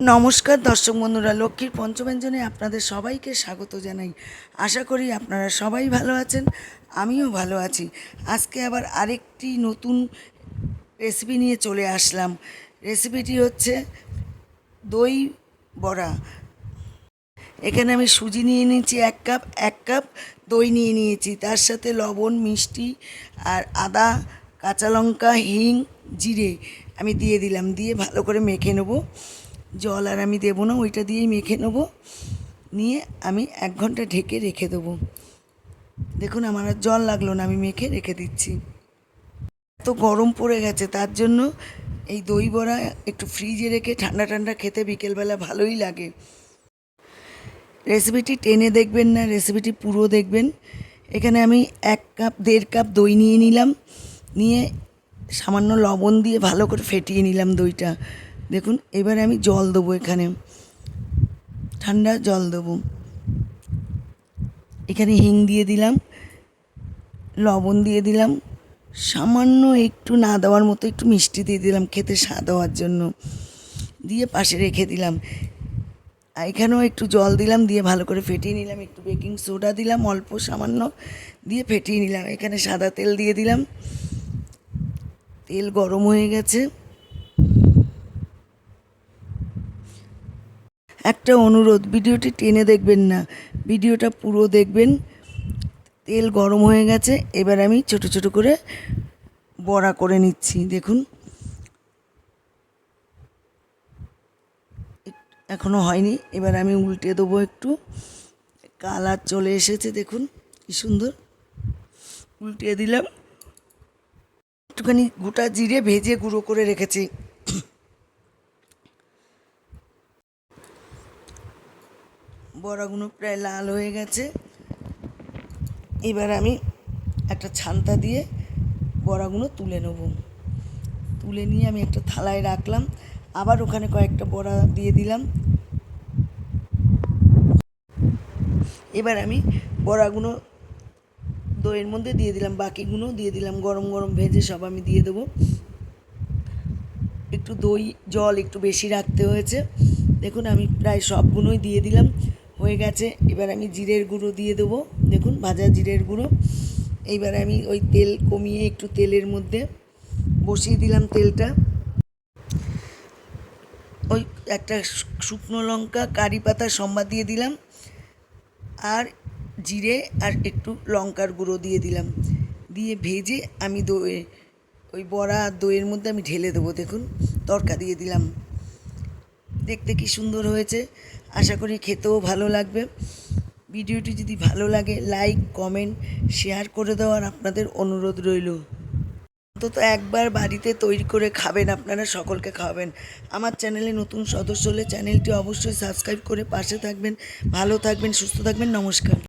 নমস্কার, দর্শক বন্ধুরা, লক্ষ্মীর পঞ্চব্যঞ্জনে আপনাদের সবাইকে স্বাগত জানাই। আশা করি আপনারা সবাই ভালো আছেন, আমিও ভালো আছি। আজকে আবার আরেকটি নতুন রেসিপি নিয়ে চলে আসলাম। রেসিপিটি হচ্ছে দই বড়া। এখানে আমি সুজি নিয়ে নিয়েছি এক কাপ এক কাপ দই নিয়ে নিয়েছি। তার সাথে লবণ, মিষ্টি আর আদা, কাঁচা লঙ্কা, হিং, জিরে আমি দিয়ে দিলাম। দিয়ে ভালো করে মেখে নেব। জল আর আমি দেবো না, ওইটা দিয়েই মেখে নেব। নিয়ে আমি এক ঘণ্টা ঢেকে রেখে দেবো। দেখুন, আমার আর জল লাগল না, আমি মেখে রেখে দিচ্ছি। এত গরম পড়ে গেছে, তার জন্য এই দই বড়া একটু ফ্রিজে রেখে ঠান্ডা ঠান্ডা খেতে বিকেলবেলা ভালোই লাগে। রেসিপিটি টেনে দেখবেন না, রেসিপিটি পুরো দেখবেন। এখানে আমি এক কাপ, দেড় কাপ দই নিয়ে নিলাম। নিয়ে সামান্য লবণ দিয়ে ভালো করে ফেটিয়ে নিলাম দইটা। দেখুন, এবারে আমি জল দেবো এখানে। ঠান্ডা জল দেবো। এখানে হিং দিয়ে দিলাম, লবণ দিয়ে দিলাম, সামান্য একটু না দেওয়ার মতো একটু মিষ্টি দিয়ে দিলাম খেতে স্বাদ হওয়ার জন্য। দিয়ে পাশে রেখে দিলাম। এখানেও একটু জল দিলাম, দিয়ে ভালো করে ফেটিয়ে নিলাম, একটু বেকিং সোডা দিলাম, অল্প সামান্য, দিয়ে ফেটিয়ে নিলাম। এখানে সাদা তেল দিয়ে দিলাম। তেল গরম হয়ে গেছে। একটা অনুরোধ, ভিডিওটি টেনে দেখবেন না। ভিডিওটা পুরো দেখবেন। তেল গরম হয়ে গেছে, এবার আমি ছোট ছোট করে বড়া করে নিচ্ছি, দেখুন। এখনও হয়নি, এবার আমি উল্টে দেবো একটু। কালার চলে এসেছে, দেখুন, কি সুন্দর। উল্টে দিলাম। একটুখানি গোটা জিরে ভেজে গুঁড়ো করে রেখেছি। বড়াগুলো প্রায় লাল হয়ে গেছে। এবার আমি একটা ছান্তা দিয়ে বড়াগুলো তুলে নেব। তুলে নিয়ে আমি একটা থালায় রাখলাম। আবার ওখানে কয়েকটা বড়া দিয়ে দিলাম। এবার আমি বড়াগুলো দইয়ের মধ্যে দিয়ে দিলাম, বাকিগুলো দিয়ে দিলাম, গরম গরম ভেজে সব আমি দিয়ে দেবো। একটু দই, জল একটু বেশি রাখতে হয়েছে। দেখুন আমি প্রায় সবগুলোই দিয়ে দিলাম। হয়ে গেছে। এবার আমি জিরের গুঁড়ো দিয়ে দেবো। দেখুন, ভাজা জিরের গুঁড়ো। এইবার আমি ওই তেল কমিয়ে একটু তেলের মধ্যে বসিয়ে দিলাম তেলটা। ওই একটা শুকনো লঙ্কা, কারি পাতা, সম্বাদ দিয়ে দিলাম। আর জিরে আর একটু লঙ্কার গুঁড়ো দিয়ে দিলাম। দিয়ে ভেজে আমি দই ওই বড়া দইয়ের মধ্যে আমি ঢেলে দেবো। দেখুন, তরকা দিয়ে দিলাম। দেখতে কি সুন্দর হয়েছে, আশা করি খেতেও ভালো লাগবে। ভিডিওটি যদি ভালো লাগে লাইক কমেন্ট শেয়ার করে দেওয়ার আপনাদের অনুরোধ রইল। অন্তত একবার বাড়িতে তৈরি করে খাবেন, আপনারা সকলকে খাওয়াবেন। আমার চ্যানেলে নতুন সদস্য হলে চ্যানেলটি অবশ্যই সাবস্ক্রাইব করে পাশে থাকবেন। ভালো থাকবেন, সুস্থ থাকবেন, নমস্কার।